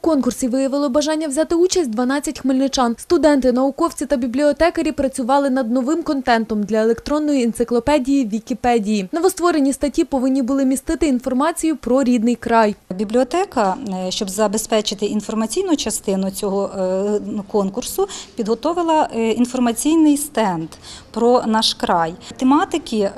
конкурсі виявило бажання взяти участь 12 хмельничан. Студенти, науковці та бібліотекарі працювали над новим контентом для електронної енциклопедії Вікіпедії. Новостворені статті повинні були містити інформацію про рідний край. Бібліотека, е, щоб забезпечити інформаційну частину цього е, конкурсу, підготовила е, інформаційний стенд про наш край. Тематики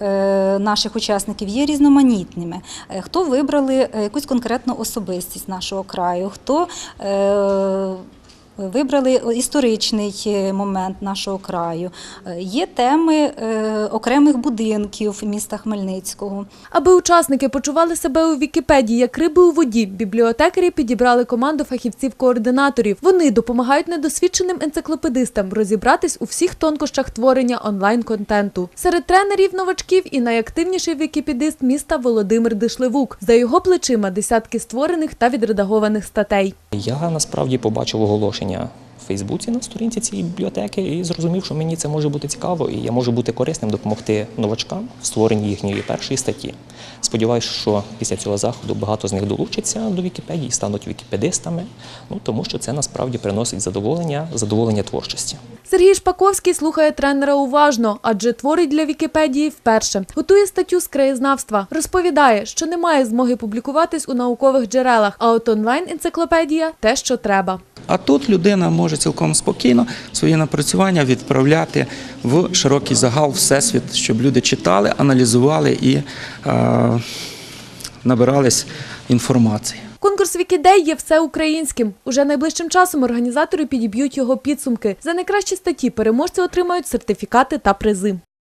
наших учасників є різноманітними. Хто вибрали якусь конкретну особистість нашого краю, хто е, Вибрали історичний е, момент нашого краю. Е, Є теми е, окремих будинків міста Хмельницького. Аби учасники почували себе у Вікіпедії як риби у воді, бібліотекарі підібрали команду фахівців-координаторів. Вони допомагають недосвідченим енциклопедистам розібратись у всіх тонкощах творення онлайн-контенту. Серед тренерів новачків і найактивніший вікіпедист міста Володимир Дишливук. За його плечима десятки створених та відредагованих статей. Я насправді побачив оголошення в Фейсбуці на сторінці цієї бібліотеки і зрозумів, що мені це може бути цікаво, і я можу бути корисним допомогти новачкам в створенні їхньої першої статті. Сподіваюсь, що після цього заходу багато з них долучаться до Вікіпедії, стануть вікіпедистами, ну тому що це насправді приносить задоволення, задоволення творчості. Сергій Шпаковський слухає тренера уважно, адже творить для Вікіпедії вперше. Готує статтю з краєзнавства. Розповідає, що немає змоги публікуватись у наукових джерелах, а от онлайн-енциклопедія те, що треба. А тут людина може цілком спокійно свої напрацювання відправляти в широкий загал всесвіт, щоб люди читали, аналізували і е, набирались інформації. Конкурс Вікідей є всеукраїнським. Уже найближчим часом організатори підіб'ють його підсумки. За найкращі статті переможці отримають сертифікати та призи.